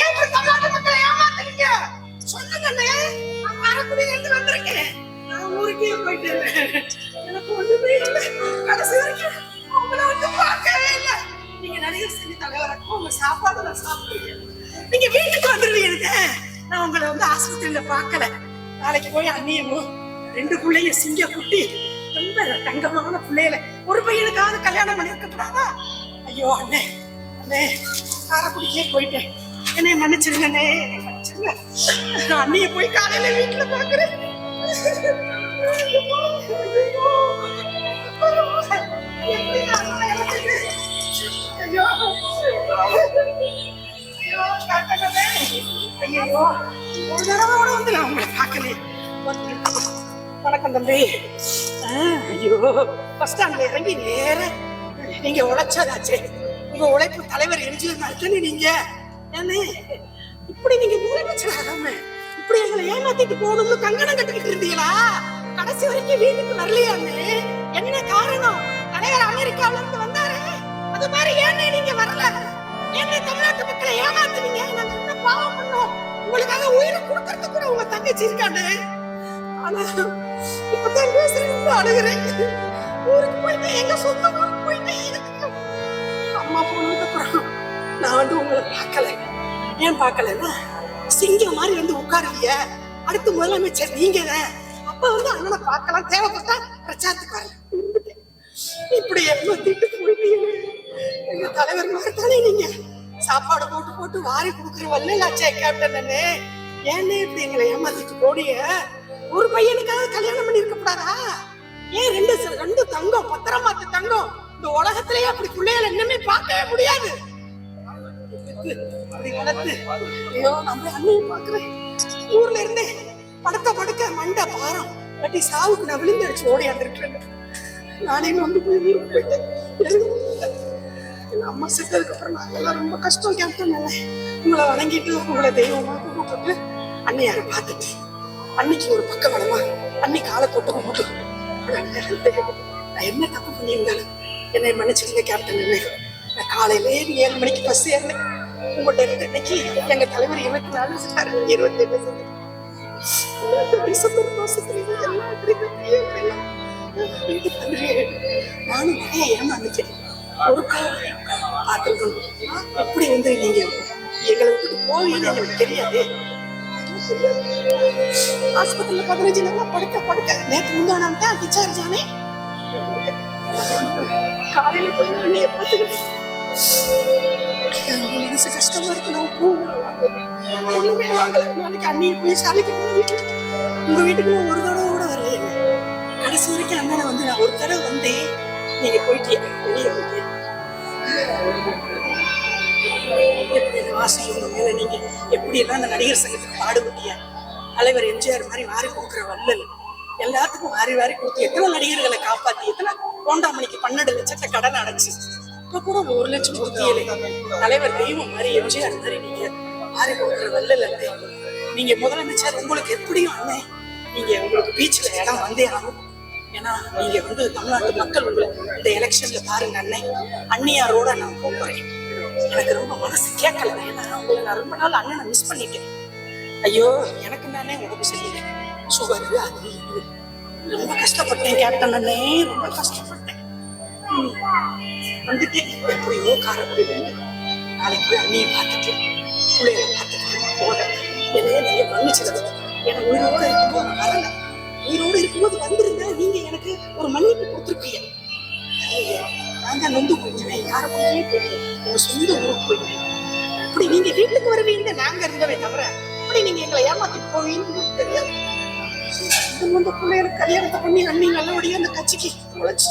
ஏன் இப்படி தமிழ்நாட்டு மக்களை ஏமாத்துறீங்க? சொல்லுங்க நான் காரைக்குடியில இருந்து வந்திருக்கேன் நான் ஊருக்கே போயிட்டேன் எனக்கு ஒண்ணுமே இல்லை. கடைசி வரைக்கும் உங்களை வந்து பார்க்கவே இல்லை. நீங்க நடிகர் சங்க தலைவராக்கும் உங்க சாப்பாடு நான் சாப்பிடுறேன். நீங்க வீட்டுக்கு வந்துருவீங்க நான் உங்களை வந்து ஆஸ்பத்திரியில பார்க்கல. நாளைக்கு போய் அண்ணியமும் ரெண்டு பிள்ளைய சிங்க குட்டி ரொம்ப தங்கமான பிள்ளையில ஒரு பையனுக்காவது கல்யாணம் பண்ணி கூடாதா ஐயோ அண்ணே அண்ணே காரைக்குடிக்கே போயிட்டேன். என்னை மன்னிச்சிருங்கண்ணே. என்னை மன்னிச்சிருங்க. நான் அண்ணிய போய் காலையில வீட்டுல பாக்குறேன் ஐயோ. ஒரு தடவை கூட வந்து நான் உங்களை பார்க்கலையே. வணக்கம் தம்பி. ஆ, ஐயோ. பஸ் ஸ்டாண்ட்ல இறங்கி நேர. நீங்க உழைச்சதாச்சே. உங்க உழைப்பு தலைவர் எரிஞ்சது தானே நீங்க. இப்படி நீங்க முதலமைச்சர் இப்படி எங்களை ஏமாத்திட்டு போகணும்னு கங்கணம் கட்டுக்கிட்டு இருந்தீங்களா? கடைசி வரைக்கும் வீட்டுக்கு வரலையான்னு என்ன காரணம்? தலைவர் அமெரிக்காவில இருந்து வந்தாரு. அது மாதிரி ஏன்னே நீங்க வரல? ஏன்னே தமிழ்நாட்டு மக்களை ஏமாத்துனீங்க? நாங்க என்ன பாவம் பண்ணோம்? உங்களுக்காக உயிரை கொடுக்கறது கூட உங்க தங்கச்சி இருக்காண்டு ஆனா இப்பதான் பேசுறேன் ரொம்ப அழுகிறேன். ஊருக்கு போயிட்டு எங்க சொந்த ஊருக்கு போயிட்டு அம்மா போனதுக்கு அப்புறம் நான் வந்து உங்களை பார்க்கல. ஏன் பார்க்கலன்னா சிங்கம் மாதிரி வந்து உட்காருவிய. அடுத்து முதலமைச்சர் நீங்க தான். அப்ப வந்து அண்ணனை பார்க்கலாம். தேவைப்பட்டா பிரச்சாரத்துக்கு வரல இப்படி இப்படி திட்டு போயிட்டீங்க? எங்க தலைவர் மாதிரி தானே நீங்க? சாப்பாடு போட்டு போட்டு வாரி கொடுக்குற வல்லாச்சே கேப்டன் அண்ணே. ஏன்னே இப்படி எங்களை ஏமாத்திட்டு போடிய ஒரு பையனுக்காக கல்யாணம் பண்ணிருக்க கூடாதா ஏன் ரெண்டு ரெண்டு தங்கம் பத்திரமாத்து தங்கம்? இந்த உலகத்திலேயே அப்படி பிள்ளைகளை இன்னுமே பார்க்கவே முடியாது. அப்படி வளர்த்து. ஐயோ நம்ம அண்ணையும் பாக்குறேன் ஊர்ல இருந்தே படுக்க படுக்க மண்டை பாரம். கட்டி சாவுக்கு நான் விழுந்து அடிச்சு ஓடி நானே வந்து போய் ஊருக்கு போயிட்டேன். அம்மா செத்ததுக்கு அப்புறம் நாங்கெல்லாம் ரொம்ப கஷ்டம் கேட்டோம் உங்களை வணங்கிட்டு உங்களை தெய்வமா கூப்பிட்டு அண்ணையார பார்த்துட்டு? அன்னைக்கு ஒரு பக்கம் வளமா. அன்னி காலை தொட்டு கும்பிட்டு. நான் என்ன தப்பு பண்ணியிருந்தாலும் என்னை மன்னிச்சிருங்க கேப்டன் என்ன நான் காலையிலே ஏழு மணிக்கு பஸ் ஏறினேன் உங்கள்கிட்ட இன்னைக்கு எங்க தலைவர் இருபத்தி நாலு சார் இருபத்தி எட்டு டிசம்பர் மாசத்துல எல்லாம். நானும் நிறைய ஏமாந்துட்டேன் ஒரு காலம் பார்த்துருக்கணும் எப்படி வந்து நீங்க எங்களுக்கு விட்டு போவீங்கன்னு தெரியாது. ஆஸ்பத்திரியில பதினஞ்சு நாளா படுக்க படுக்க. நேற்று முந்தானாம் தான் ஆனேன் காலையில போய் பார்த்துக்கிட்டேன். மனசு கஷ்டமா இருக்கு நான் போகணும் ஒண்ணுமே வாங்கல நாளைக்கு அண்ணியை போய் சாலைக்கு வீட்டுல உங்க வீட்டுக்கு நான் ஒரு தடவை கூட வரல கடைசி வரைக்கும் அண்ணனை வந்து நான் ஒரு தடவை வந்தேன் நீங்க போயிட்டீங்க வெளியே போயிட்டீங்க எப்படி இந்த ஆசை உங்க மேல நீங்க எப்படி எல்லாம் அந்த நடிகர் சங்கத்துக்கு பாடுபட்டியா தலைவர் எம்ஜிஆர் மாதிரி வாரி கொடுக்குற வள்ளல் எல்லாத்துக்கும் வாரி வாரி கொடுத்து எத்தனை நடிகர்களை காப்பாத்தி எத்தனை கோண்டாமணிக்கு பன்னெண்டு லட்சத்தை கடன் அடைச்சு இப்ப கூட ஒரு லட்சம் கொடுத்தியலே தலைவர் தெய்வம் மாதிரி எம்ஜிஆர் மாதிரி நீங்க. வாரி கொடுக்குற வள்ளல் நீங்க முதலமைச்சர் உங்களுக்கு எப்படியும் அண்ணே நீங்க உங்களுக்கு பீச்சில் இடம் வந்தே ஆகும் ஏன்னா நீங்க வந்து தமிழ்நாட்டு மக்கள் உங்களை இந்த எலெக்ஷன்ல பாருங்க அண்ணே. அண்ணியாரோட நான் போறேன் எனக்கு ரொம்ப மனசு கேட்கல. ஏன்னா உங்களை நான் ரொம்ப நாள் அண்ணனை மிஸ் பண்ணிட்டேன். ஐயோ எனக்கு நானே உடம்பு சரியில்லை. சுகர் அது ரொம்ப கஷ்டப்பட்டேன் கேப்டன் அண்ணே. ரொம்ப கஷ்டப்பட்டேன். ம். வந்துட்டேன் எப்படியோ காரக்குடி நாளைக்கு போய் அண்ணியை பார்த்துட்டு பிள்ளைகளை பார்த்துட்டு போனேன் என்னைய நீங்க மன்னிச்சிருங்க எனக்கு உயிரோட இருக்கும்போது நான் வரல உயிரோட இருக்கும்போது வந்திருந்தா நீங்க எனக்கு ஒரு மன்னிப்பு கொடுத்துருப்பீங்க ஐயோ, நான் தான் நொந்து போயிட்டேன் யாரை போய் போயிட்டேன் உங்க சொந்த ஊருக்கு போயிட்டேன் அப்படி நீங்க வீட்டுக்கு வருவீங்க நாங்க இருந்தவே தவிர அப்படி நீங்க எங்களை ஏமாத்திட்டு போவீங்கன்னு தெரியாது இந்த பிள்ளைகளுக்கு கல்யாணத்தை பண்ணி அண்ணி நல்லபடியா அந்த கட்சிக்கு உழைச்சு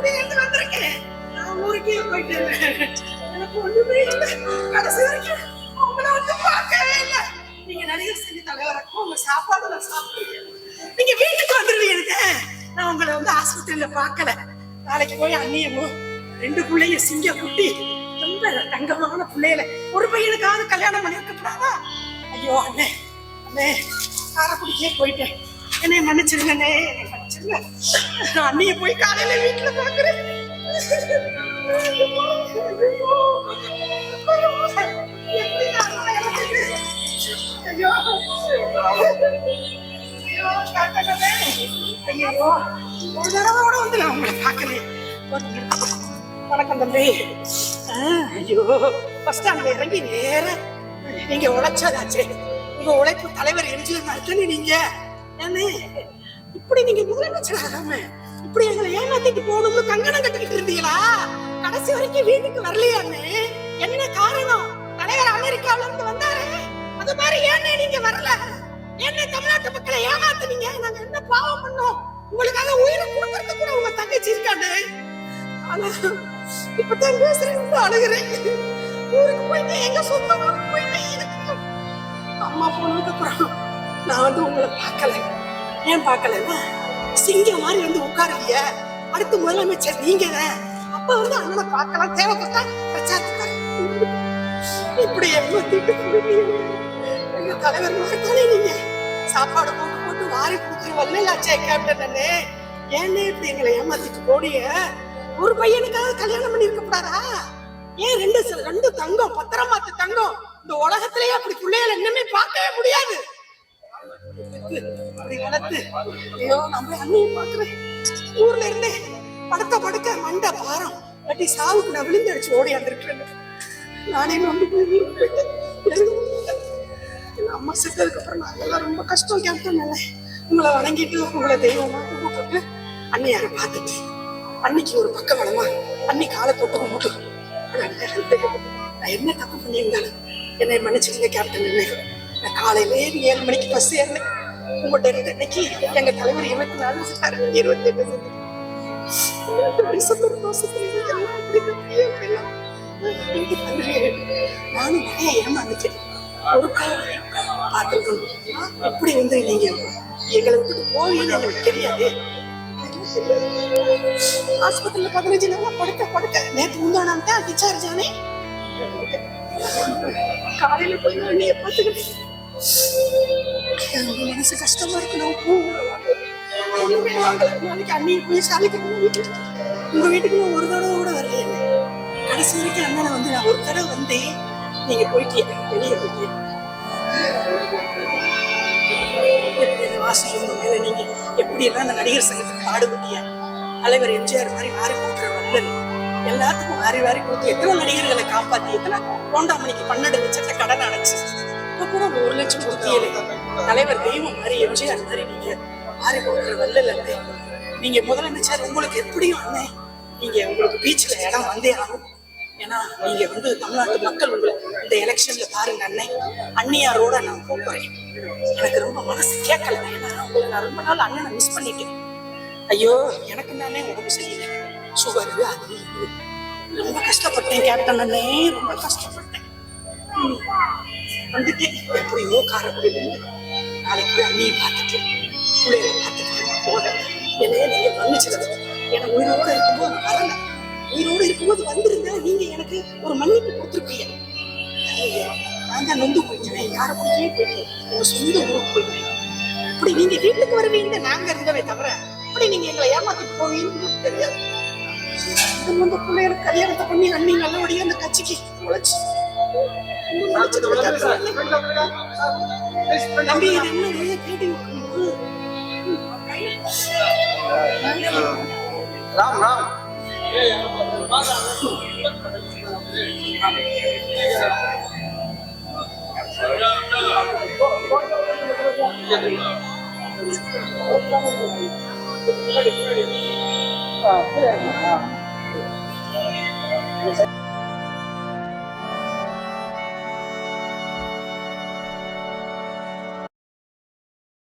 வந்திருக்கேன். நான் ஊருக்கே போயிட்டேன். எனக்கு வந்து பார்க்கவே இல்லை. நீங்க நடிகர் சங்க தலைவராக்கும் உங்க சாப்பாடு நான் சாப்பிடுவேன். நீங்க வீட்டுக்கு வந்துருவீங்க நான் உங்களை வந்து ஆஸ்பத்திரியில பார்க்கல. நாளைக்கு போய் அண்ணியமோ ரெண்டு பிள்ளைங்க சிங்க குட்டி ரொம்ப தங்கமான பிள்ளையில ஒரு பையனுக்காவது கல்யாணம் பண்ணியிருக்கப்படாதா ஐயோ அண்ணே அண்ணே காரக்குடிக்கே போயிட்டேன். என்னை மன்னிச்சிருங்கண்ணே நான் நீ போய் காலையில வீட்டுல பாக்குறேன். ஐயோ. ஒரு தடவை கூட வந்து நான் உங்களை பார்க்கலையே. வணக்கம் தம்பி. ஆ, ஐயோ பஸ் ஸ்டாண்ட்ல இறங்கி நேர நீங்க உழைச்சதாச்சு. உங்க உழைப்பு தலைவர் எம்ஜிஆர் தானே நீங்க. இப்படி நீங்க முதலமைச்சர்? ஆகாம இப்படி எங்களை ஏமாத்திட்டு போகணும்னு கங்கணம் கட்டிக்கிட்டு இருந்தீங்களா? கடைசி வரைக்கும் வீட்டுக்கு வரலையான்னு என்ன காரணம்? தலைவர் அமெரிக்கால இருந்து வந்தாரு. அது மாதிரி ஏன்னு நீங்க வரல? என்ன தமிழ்நாட்டு மக்களை ஏமாத்துனீங்க? நாங்க என்ன பாவம் பண்ணோம்? உங்களுக்காக உயிரை கொடுக்கறது கூட உங்க தங்கச்சி இருக்கானு ஆனா இப்பதான் பேசுறேன். ரொம்ப அழுகிறேன். ஊருக்கு போயிட்டு எங்க சொந்த ஊருக்கு போயிட்டு அம்மா போனதுக்கு அப்புறம் நான் வந்து உங்களை பார்க்கல. ஏன் பார்க்கலன்னா சிங்கம் மாதிரி வந்து உட்காருவீங்க அடுத்து முதலமைச்சர் நீங்க தான் அப்ப வந்து அண்ணனை பார்க்கலாம். தேவைப்பட்டா பிரச்சாரத்துக்கு இப்படி எங்க தலைவர் மாதிரி நீங்க. சாப்பாடு போட்டு போட்டு வாரி கொடுக்குற வல்லலாச்சே கேப்டன் அண்ணே. ஏன்னே இப்படி எங்களை ஏமாத்திட்டு போடிய ஒரு பையனுக்காவது கல்யாணம் பண்ணி கூடாதா? ஏன் ரெண்டு ரெண்டு தங்கம் பத்திரமாத்து தங்கம் இந்த உலகத்திலேயே அப்படி பிள்ளைகளை இன்னுமே பார்க்கவே முடியாது? அப்படி வளர்த்து ஐயோ நம்ம அண்ணியும் பாக்குறேன் ஊர்ல இருந்தே படுத்த படுக்க மண்ட பாரம். கட்டி சாவுக்கு நான் விழுந்தடிச்சு ஓடி வந்திருக்கிறேன் நானே நம்பி போய் வீட்டுக்கு போயிட்டேன். அம்மா செத்ததுக்கு அப்புறம் நாங்கெல்லாம் ரொம்ப கஷ்டம் கேட்டோம் உங்களை வணங்கிட்டு உங்களை தெய்வமா கூப்பிட்டு அண்ணியார பார்த்துட்டு அன்னைக்கு ஒரு பக்க வளமா அன்னி காலை தொட்டு கும்பிட்டு. நான் என்ன தப்பு பண்ணியிருந்தாலும் என்னை மன்னிச்சுக்கங்க கேப்டன் என்ன நான் காலையிலே ஏழு மணிக்கு பஸ் ஏறினேன் உங்கள்கிட்ட இருந்த இன்னைக்கு எங்க தலைவர் இருபத்தி நாலு சார் இருபத்தி எட்டு செத்தாரு. டிசம்பர் மாசத்துல எல்லாம் அப்படி நானும் நிறைய ஏமாந்துட்டேன். ஒரு காலம் பார்த்துருக்கணும் எப்படி வந்து நீங்க எங்களை விட்டு போவீங்கன்னு எங்களுக்கு தெரியாது. ஆஸ்பத்திரியில பதினஞ்சு நாளா படுக்க படுக்க. நேற்று முந்தானாம் தான் டிஸ்சார்ஜ் ஆனேன் காலையில போய் நான் அண்ணியை பார்த்துக்கிட்டேன். எனக்கு மனசு கஷ்டமா இருக்கு நான் பூ ஒண்ணுமே வாங்கல நாளைக்கு அண்ணியை போய் சாலைக்கு உங்க வீட்டுக்கு நான் ஒரு தடவை கூட வரல கடைசி வரைக்கும் அண்ணனை வந்து நான் ஒரு தடவை வந்தேன் நீங்க போயிட்டீங்க வெளியே போயிட்டீங்க எப்படி இந்த வாசி உங்க மேல நீங்க எப்படி எல்லாம் அந்த நடிகர் சங்கத்துக்கு பாடுபட்டீங்க தலைவர் எம்ஜிஆர் மாதிரி மாறி கொடுக்குற வல்லல் எல்லாத்துக்கும் வாரி மாறி கொடுத்து எத்தனை நடிகர்களை காப்பாத்தி எத்தனை கோண்டாமணிக்கு பன்னெண்டு லட்சத்தை கடன் அடைச்சு கூட ஒரு லட்சம் கொடுத்தீங்களே தலைவர் தெய்வம் மாதிரி எம்ஜிஆர் மாதிரி நீங்க மாறி கொடுக்குற வல்லல் அண்ணே. நீங்க முதலமைச்சர் உங்களுக்கு எப்படியும் அண்ணே நீங்க உங்களுக்கு பீச்சில் இடம் வந்தே ஆகும் ஏன்னா நீங்க வந்து தமிழ்நாட்டு மக்கள் உங்களை இந்த எலெக்ஷன்ல பாருங்க அண்ணே. அண்ணியாரோட நான் போறேன் எனக்கு ரொம்ப மனசு கேட்கல. ஏன்னா உங்களை நான் ரொம்ப நாள் அண்ணனை மிஸ் பண்ணிட்டேன். ஐயோ எனக்கு நானே உடம்பு சரியில்லை. சுகர் அது ரொம்ப கஷ்டப்பட்டேன் கேப்டன் அண்ணே. ரொம்ப கஷ்டப்பட்டேன். ம். வந்துட்டேன் எப்படியோ காரக்குடியில நாளைக்கு அண்ணியை பார்த்துட்டு பிள்ளைகளை பார்த்துட்டு போனேன் என்னையே நீங்க மன்னிச்சிருங்க எனக்கு உயிரோட இருக்கும்போது வரல. உயிரோடு இருக்கும்போது வந்திருந்தா நீங்க எனக்கு ஒரு மன்னிப்பு கொடுத்துருப்பீங்க. நான் தான் நொந்து போயிட்டேன். காரக்குடியே போயிட்டேன் உங்க சொந்த ஊருக்கு போயிட்டேன். இப்படி நீங்க வீட்டுக்கு வருவீங்க நாங்க இருந்தவே தவிர இப்படி நீங்க எங்களை ஏமாத்திட்டு போவீங்கன்னு தெரியாது. இது வந்து பிள்ளைகளுக்கு கல்யாணத்தை பண்ணி அண்ணி நல்லபடியா அந்த கட்சிக்கு உழைச்சு தம்பி இது என்னது கேட்டு ராம் ராம் ஆ